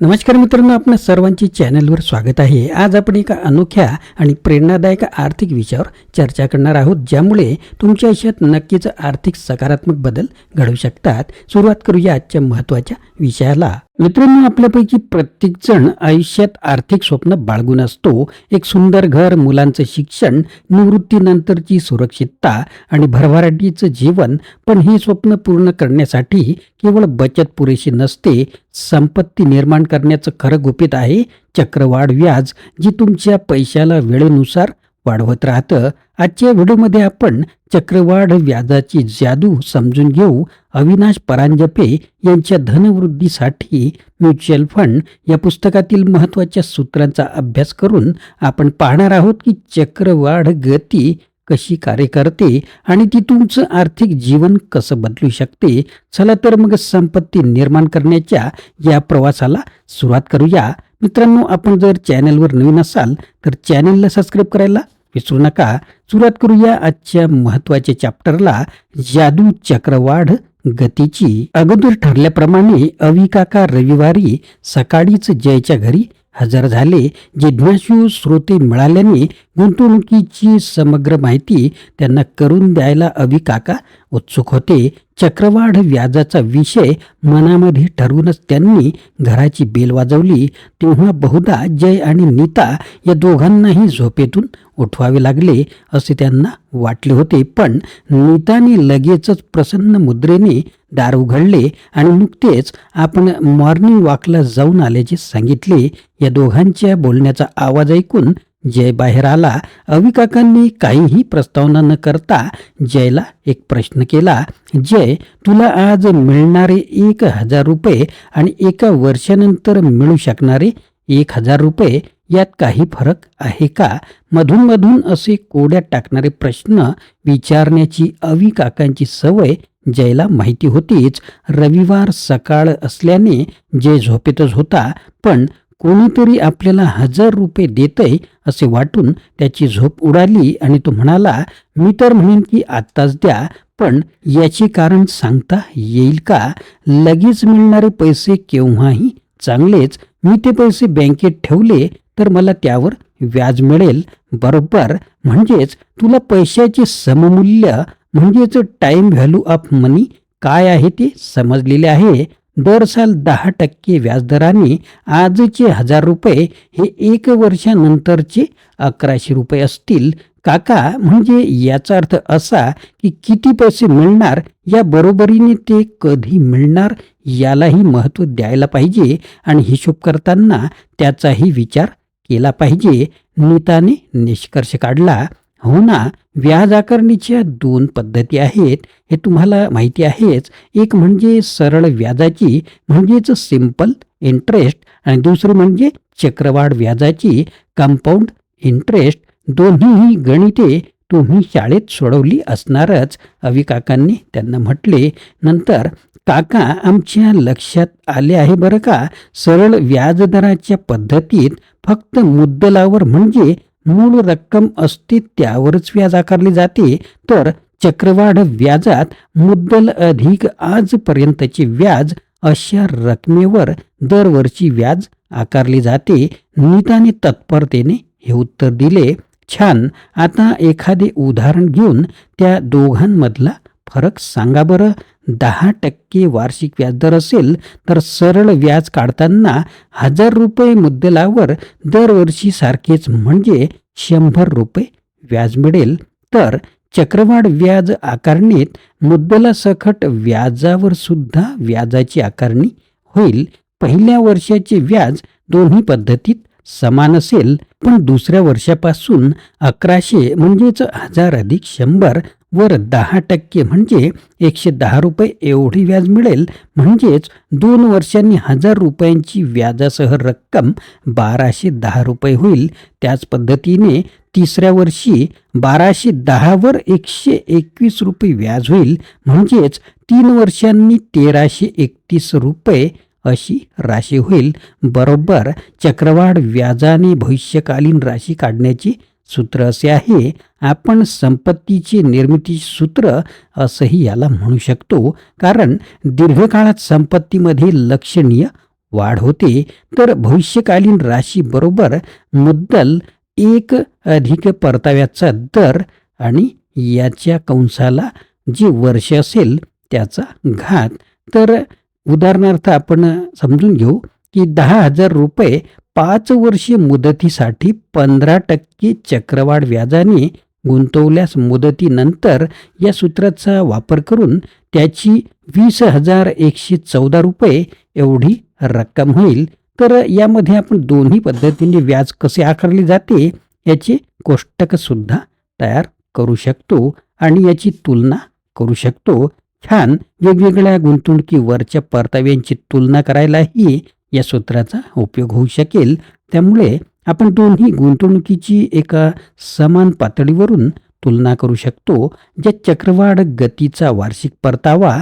नमस्कार मित्रांनो आपल्या सर्वांची चॅनलवर स्वागत आहे. आज आपण एका अनोख्या आणि प्रेरणादायक आर्थिक विषयावर चर्चा करणार आहोत ज्यामुळे तुमच्या आयुष्यात नक्कीच आर्थिक सकारात्मक बदल घडू शकतात. सुरुवात करूया आजच्या महत्त्वाच्या विषयाला. मित्रांनो आपल्यापैकी प्रत्येकजण आयुष्यात आर्थिक स्वप्न बाळगून असतो. एक सुंदर घर मुलांचं शिक्षण निवृत्तीनंतरची सुरक्षितता आणि भरभराटीचं जीवन पण ही स्वप्न पूर्ण करण्यासाठी केवळ बचत पुरेशी नसते. संपत्ती निर्माण करण्याचं खरं गुपित आहे. चक्रवाढ व्याज जी तुमच्या पैशाला वेळेनुसार वाढवत राहतं. आजच्या व्हिडिओमध्ये आपण चक्रवाढ व्याजाची जादू समजून घेऊ. अविनाश परांजपे यांच्या धनवृद्धीसाठी म्युच्युअल फंड या पुस्तकातील महत्त्वाच्या सूत्रांचा अभ्यास करून आपण पाहणार आहोत की चक्रवाढ गती कशी कार्य करते आणि ती तुमचं आर्थिक जीवन कसं बदलू शकते. चला तर मग संपत्ती निर्माण करण्याच्या या प्रवासाला सुरुवात करूया. मित्रांनो आपण जर चॅनलवर नवीन असाल तर चॅनलला सबस्क्राईब करायला विसरू नका. सुरुवात करूया आजच्या महत्त्वाच्या चॅप्टरला जादू चक्रवाढ गतीची. अगोदर ठरल्याप्रमाणे अविकाका रविवारी सकाळीच जयच्या घरी हजर झाले. जिज्ञासू श्रोते मिळाल्याने गुंतवणुकीची समग्र माहिती त्यांना करून द्यायला अविकाका उत्सुक होते. चक्रवाढ व्याजाचा विषय मनामध्ये ठरवूनच त्यांनी घराची बेल वाजवली. तेव्हा बहुधा जय आणि नीता या दोघांनाही झोपेतून उठवावे लागले असे त्यांना वाटले होते. पण नीताने लगेचच प्रसन्न मुद्रेने दार उघडले आणि नुकतेच आपण मॉर्निंग वॉकला जाऊन आल्याचे सांगितले. या दोघांच्या बोलण्याचा आवाज ऐकून जय बाहेर आला. अविकाकांनी काहीही प्रस्तावना न करता जयला एक प्रश्न केला. जय तुला आज मिळणारे एक हजार रुपये आणि एका वर्षानंतर मिळू शकणारे एक हजार रुपये यात काही फरक आहे का? मधून मधून असे कोड्यात टाकणारे प्रश्न विचारण्याची अविकाकांची सवय जयला माहिती होतीच. रविवार सकाळ असल्याने जय झोपेतच होता. पण कोणीतरी आपल्याला हजार रुपये देतय असे वाटून त्याची झोप उडाली आणि तो म्हणाला मी तर म्हणेन की आत्ताच द्या पण याचे कारण सांगता येईल का? लगेच मिळणारे पैसे केव्हाही चांगलेच. मी ते पैसे बँकेत ठेवले तर मला त्यावर व्याज मिळेल. बरोबर. म्हणजेच तुला पैशाचे सममूल्य म्हणजेच टाईम व्हॅल्यू ऑफ मनी काय आहे ते समजलेले आहे? दर साल दहा टक्के व्याजदराने आजचे हजार रुपये हे एक वर्षानंतरचे अकराशे रुपये असतील. काका म्हणजे याचा अर्थ असा की किती पैसे मिळणार या बरोबरीने ते कधी मिळणार यालाही महत्त्व द्यायला पाहिजे आणि हिशोब करताना त्याचाही विचार केला पाहिजे. नीताने निष्कर्ष काढला. हो ना व्याज आकारणीच्या दोन पद्धती आहेत हे तुम्हाला माहिती आहेच. एक म्हणजे सरळ व्याजाची म्हणजेच सिंपल इंटरेस्ट आणि दुसरी म्हणजे चक्रवाढ व्याजाची कंपाऊंड इंटरेस्ट. दोन्हीही गणिते तुम्ही शाळेत सोडवली असणारच अविकाकांनी त्यांना म्हटले. नंतर काका आमच्या लक्षात आले आहे बरं का सरळ व्याजदराच्या पद्धतीत फक्त मुद्दलावर म्हणजे मूळ रक्कम असते त्यावरच व्याज आकारले जाते. तर चक्रवाढ व्याजात मुद्दल अधिक आजपर्यंतचे व्याज अशा रकमेवर दरवर्षी व्याज आकारले जाते. नीताने तत्परतेने हे उत्तर दिले. छान. आता एखादे उदाहरण घेऊन त्या दोघांमधला फरक सांगा बरं. दहा टक्के वार्षिक व्याजदर असेल तर सरळ व्याज काढताना हजार रुपये मुद्दलावर दरवर्षी सारखेच म्हणजे शंभर रुपये व्याज मिळेल. तर चक्रवाढ व्याज आकारणीत मुद्दलासकट व्याजावर सुद्धा व्याजाची आकारणी होईल. पहिल्या वर्षाचे व्याज दोन्ही पद्धतीत समान असेल पण दुसऱ्या वर्षापासून अकराशे म्हणजेच हजार अधिक शंभर वर दहा टक्के म्हणजे एकशे दहा रुपये एवढी व्याज मिळेल. म्हणजेच दोन वर्षांनी हजार रुपयांची व्याजासह रक्कम बाराशे दहा रुपये होईल. त्याच पद्धतीने तिसऱ्या वर्षी बाराशे दहावर एकशे एकवीस रुपये व्याज होईल. म्हणजेच तीन वर्षांनी तेराशे एकतीस रुपये अशी राशी होईल. बरोबर चक्रवाढ व्याजाने भविष्यकालीन राशी काढण्याची सूत्र असे आहे. आपण संपत्तीची निर्मिती सूत्र असंही याला म्हणू शकतो. कारण दीर्घकाळात संपत्तीमध्ये लक्षणीय वाढ होते. तर भविष्यकालीन राशीबरोबर मुद्दल एक अधिक परताव्याचा दर आणि याच्या कंसाला जे वर्ष असेल त्याचा घात. तर उदाहरणार्थ आपण समजून घेऊ की दहा हजार रुपये पाच वर्षीय मुदतीसाठी पंधरा टक्के चक्रवाढ व्याजाने गुंतवल्यास मुदतीनंतर या सूत्राचा वापर करून त्याची वीस हजार एकशे चौदा रुपये एवढी रक्कम होईल. तर यामध्ये आपण दोन्ही पद्धतीने व्याज कसे आकारले जाते याचे कोष्टकसुद्धा तयार करू शकतो आणि याची तुलना करू शकतो. छान वेगवेगळ्या गुंतवणुकीवरच्या परताव्यांची तुलना करायलाही या सूत्राचा उपयोग होऊ शकेल. त्यामुळे आपण दोन्ही गुंतवणुकीची एका समान पातळीवरून तुलना करू शकतो ज्या चक्रवाढ गतीचा वार्षिक परतावा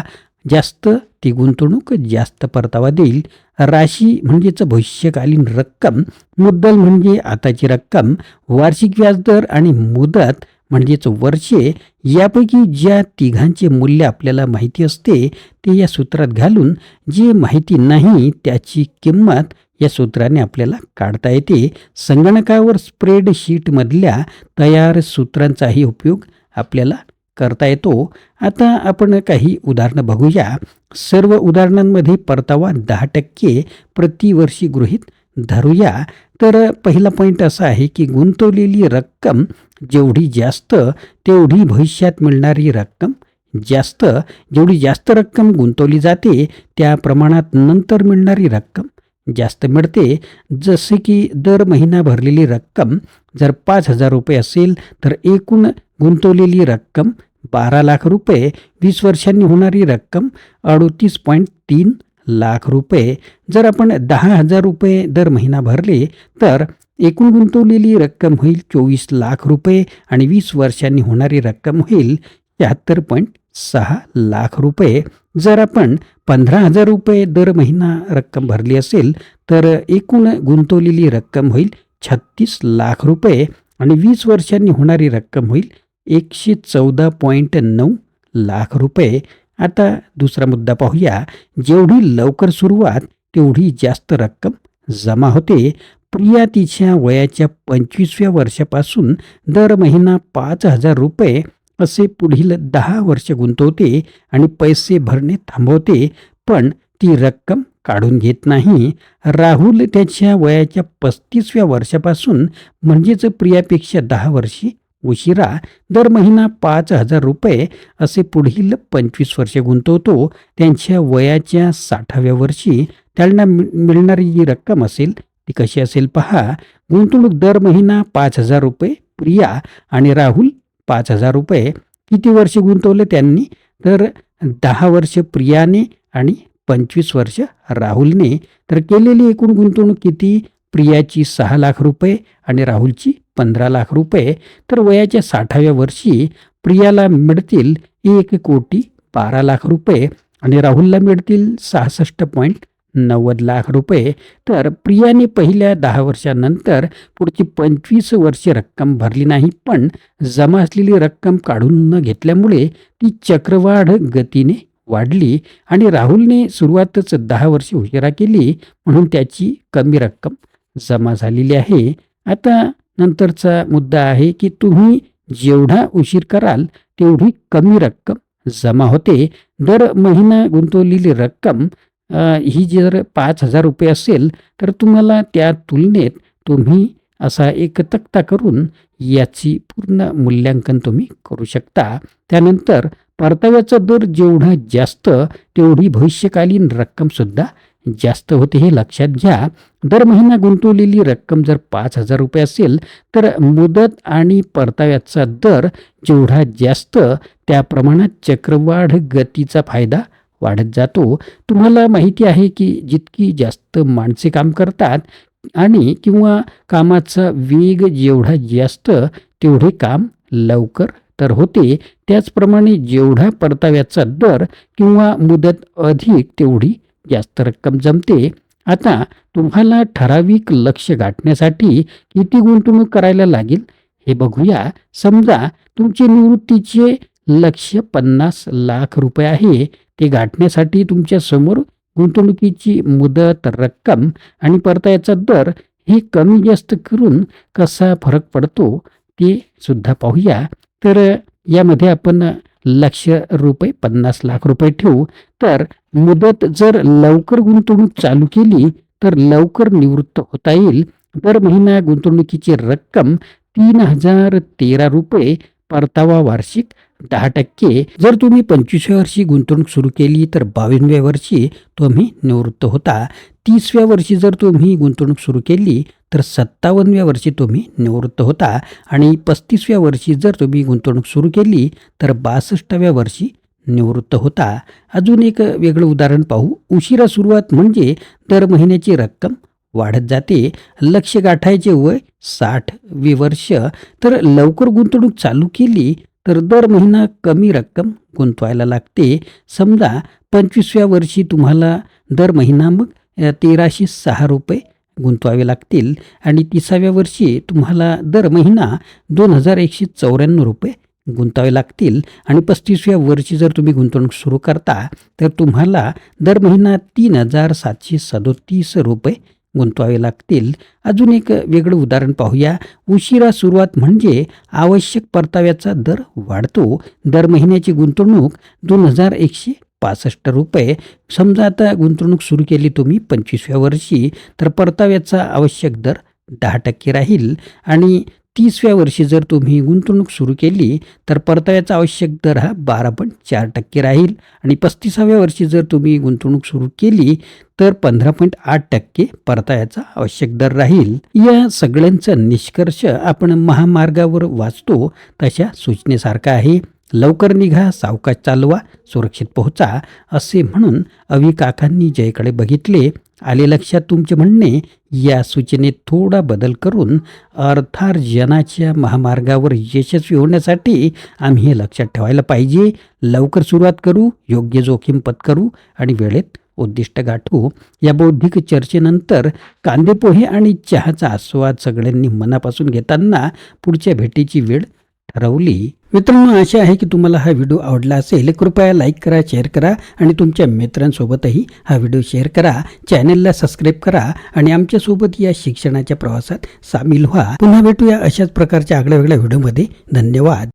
जास्त ती गुंतवणूक जास्त परतावा देईल. राशी म्हणजेच भविष्यकालीन रक्कम मुद्दल म्हणजे आताची रक्कम वार्षिक व्याजदर आणि मुदत म्हणजेच वर्षे यापैकी ज्या तिघांचे मूल्य आपल्याला माहिती असते ते या सूत्रात घालून जे माहिती नाही त्याची किंमत या सूत्राने आपल्याला काढता येते. संगणकावर स्प्रेडशीटमधल्या तयार सूत्रांचाही उपयोग आपल्याला करता येतो. आता आपण काही उदाहरणं बघूया. सर्व उदाहरणांमध्ये परतावा दहा टक्के प्रतिवर्षी गृहीत धरूया. तर पहिला पॉईंट असा आहे की गुंतवलेली रक्कम जेवढी जास्त तेवढी भविष्यात मिळणारी रक्कम जास्त. जेवढी जास्त रक्कम गुंतवली जाते त्या प्रमाणात नंतर मिळणारी रक्कम जास्त मिळते. जसे की दर महिना भरलेली रक्कम जर पाच हजार रुपये असेल तर एकूण गुंतवलेली रक्कम बारा लाख रुपये. वीस वर्षांनी होणारी रक्कम अडोतीस पॉईंट तीन लाख रुपये. जर आपण दहा हजार रुपये दर महिना भरले तर एकूण गुंतवलेली रक्कम होईल चोवीस लाख रुपये आणि वीस वर्षांनी होणारी रक्कम होईल शहात्तर पॉईंट सहा लाख रुपये. जर आपण पंधरा हजार रुपये दर महिना रक्कम भरली असेल तर एकूण गुंतवलेली रक्कम होईल छत्तीस लाख रुपये आणि वीस वर्षांनी होणारी रक्कम होईल एकशे चौदा पॉईंट नऊ लाख रुपये. आता दुसरा मुद्दा पाहूया. जेवढी लवकर सुरुवात तेवढी जास्त रक्कम जमा होते. प्रिया तिच्या वयाच्या पंचवीसव्या वर्षापासून दर महिना पाच हजार रुपये असे पुढील दहा वर्ष गुंतवते आणि पैसे भरणे थांबवते पण ती रक्कम काढून घेत नाही. राहुल त्याच्या वयाच्या पस्तीसव्या वर्षापासून म्हणजेच प्रियापेक्षा दहा वर्षी उशिरा दर महिना पाच हजार रुपये असे पुढील पंचवीस वर्षे गुंतवतो. त्यांच्या वयाच्या साठाव्या वर्षी त्यांना मिळणारी जी रक्कम असेल ती कशी असेल पहा. गुंतवणूक दर महिना पाच हजार रुपये प्रिया आणि राहुल पाच हजार रुपये. किती वर्ष गुंतवले त्यांनी? तर दहा वर्ष प्रियाने आणि पंचवीस वर्ष राहुलने. तर केलेली एकूण गुंतवणूक किती? प्रियाची सहा लाख रुपये आणि राहुलची पंधरा लाख रुपये. तर वयाच्या साठाव्या वर्षी प्रियाला मिळतील एक कोटी बारा लाख रुपये आणि राहुलला मिळतील सहासष्ट पॉईंट नव्वद लाख रुपये. तर प्रियाने पहिल्या दहा वर्षानंतर पुढची पंचवीस वर्षे रक्कम भरली नाही पण जमा असलेली रक्कम काढून न घेतल्यामुळे ती चक्रवाढ गतीने वाढली आणि राहुलने सुरुवातच दहा वर्षे उशिरा केली म्हणून त्याची कमी रक्कम जमा झालेली आहे. आता नंतरचा मुद्दा आहे की तुम्ही जेवढा उशीर कराल तेवढी कमी रक्कम जमा होते. दर महिना गुंतवलेली रक्कम ही जर पाच हजार रुपये असेल तर तुम्हाला त्या तुलनेत तुम्ही असा एक तक्ता करून याची पूर्ण मूल्यांकन तुम्ही करू शकता. त्यानंतर परताव्याचा दर जेवढा जास्त तेवढी भविष्यकालीन रक्कमसुद्धा जास्त होते हे लक्षात घ्या. दर महिना गुंतवलेली रक्कम जर पाच हजार रुपये असेल तर मुदत आणि परताव्याचा दर जेवढा जास्त त्या प्रमाणात चक्रवाढ गतीचा फायदा वाढत जातो. तुम्हाला माहिती आहे की जितकी जास्त माणसे काम करतात आणि किंवा कामाचा वेग जेवढा जास्त तेवढे काम लवकर तर होते. त्याचप्रमाणे जेवढा परताव्याचा दर किंवा मुदत अधिक तेवढी जास्त रक्कम जमते. आता तुम्हाला ठराविक लक्ष गाठण्यासाठी किती गुंतवणूक करायला लागेल हे बघूया. समजा तुमचे निवृत्तीचे लक्ष पन्नास लाख रुपये आहे. ते गाठण्यासाठी तुमच्यासमोर गुंतवणुकीची मुदत रक्कम आणि परताव्याचा दर हे कमी जास्त करून कसा फरक पडतो ते सुद्धा पाहूया. तर यामध्ये आपण लक्ष रुपये पन्नास लाख रुपये ठेवू. तर मुदत जर लवकर गुंतवणूक चालू केली तर लवकर निवृत्त होता येईल. दर महिना गुंतवणुकीची रक्कम तीन हजार तेरा रुपये परतावा वार्षिक दहा टक्के. जर तुम्ही पंचवीसव्या वर्षी गुंतवणूक सुरू केली तर बावीसव्या वर्षी तुम्ही निवृत्त होता. तीसव्या वर्षी जर तुम्ही गुंतवणूक सुरू केली तर सत्तावन्नव्या वर्षी तुम्ही निवृत्त होता. आणि पस्तीसव्या वर्षी जर तुम्ही गुंतवणूक सुरू केली तर बासष्टाव्या वर्षी निवृत्त होता. अजून एक वेगळं उदाहरण पाहू. उशिरा सुरुवात म्हणजे दर महिन्याची रक्कम वाढत जाते. लक्ष गाठायचे वय साठ वी वर्ष. तर लवकर गुंतवणूक चालू केली तर दर महिना कमी रक्कम गुंतवायला लागते. समजा पंचवीसव्या वर्षी तुम्हाला दर महिना मग तेराशे सहा रुपये गुंतवावे लागतील आणि तिसाव्या वर्षी तुम्हाला दर महिना दोन हजार एकशे चौऱ्याण्णव रुपये गुंतवावे लागतील. आणि पस्तीसव्या वर्षी जर तुम्ही गुंतवणूक सुरू करता तर तुम्हाला दर महिना तीन हजार सातशे सदोतीस रुपये गुंतवावे लागतील. अजून एक वेगळं उदाहरण पाहूया. उशिरा सुरुवात म्हणजे आवश्यक परताव्याचा दर वाढतो. दर महिन्याची गुंतवणूक दोन हजार एकशे पासष्ट रुपये. समजा आता गुंतवणूक सुरू केली तुम्ही पंचवीसव्या वर्षी तर परताव्याचा आवश्यक दर दहा टक्के राहील. आणि तीसव्या वर्षी जर तुम्ही गुंतवणूक सुरू केली तर परताव्याचा आवश्यक दर हा बारा पॉईंट चार टक्के राहील. आणि पस्तीसाव्या वर्षी जर तुम्ही गुंतवणूक सुरू केली तर पंधरा पॉईंट आठ टक्के परताव्याचा आवश्यक दर राहील. या सगळ्यांचा निष्कर्ष आपण महामार्गावर वाचतो तशा सूचनेसारखा आहे. लवकर निघा सावकाश चालवा सुरक्षित पोहोचा असे म्हणून अवी काकांनी जयकडे बघितले. आले लक्षात तुमचे म्हणणे या सूचनेत थोडा बदल करून अर्थार्जनाच्या महामार्गावर यशस्वी होण्यासाठी आम्ही हे लक्षात ठेवायला पाहिजे. लवकर सुरुवात करू योग्य जोखीम पत्करू आणि वेळेत उद्दिष्ट गाठू. या बौद्धिक चर्चेनंतर कांदेपोहे आणि चहाचा आस्वाद सगळ्यांनी मनापासून घेताना पुढच्या भेटीची वेळ ठरवली. मित्रांनो आशा आहे की तुम्हाला हा व्हिडिओ आवडला असेल. कृपया लाईक करा शेअर करा आणि तुमच्या मित्रांसोबतही हा व्हिडिओ शेअर करा. चॅनलला सबस्क्राईब करा आणि आमच्यासोबत या शिक्षणाच्या प्रवासात सामील व्हा. पुन्हा भेटूया अशाच प्रकारच्या आगळ्या वेगळ्या व्हिडिओमध्ये. धन्यवाद.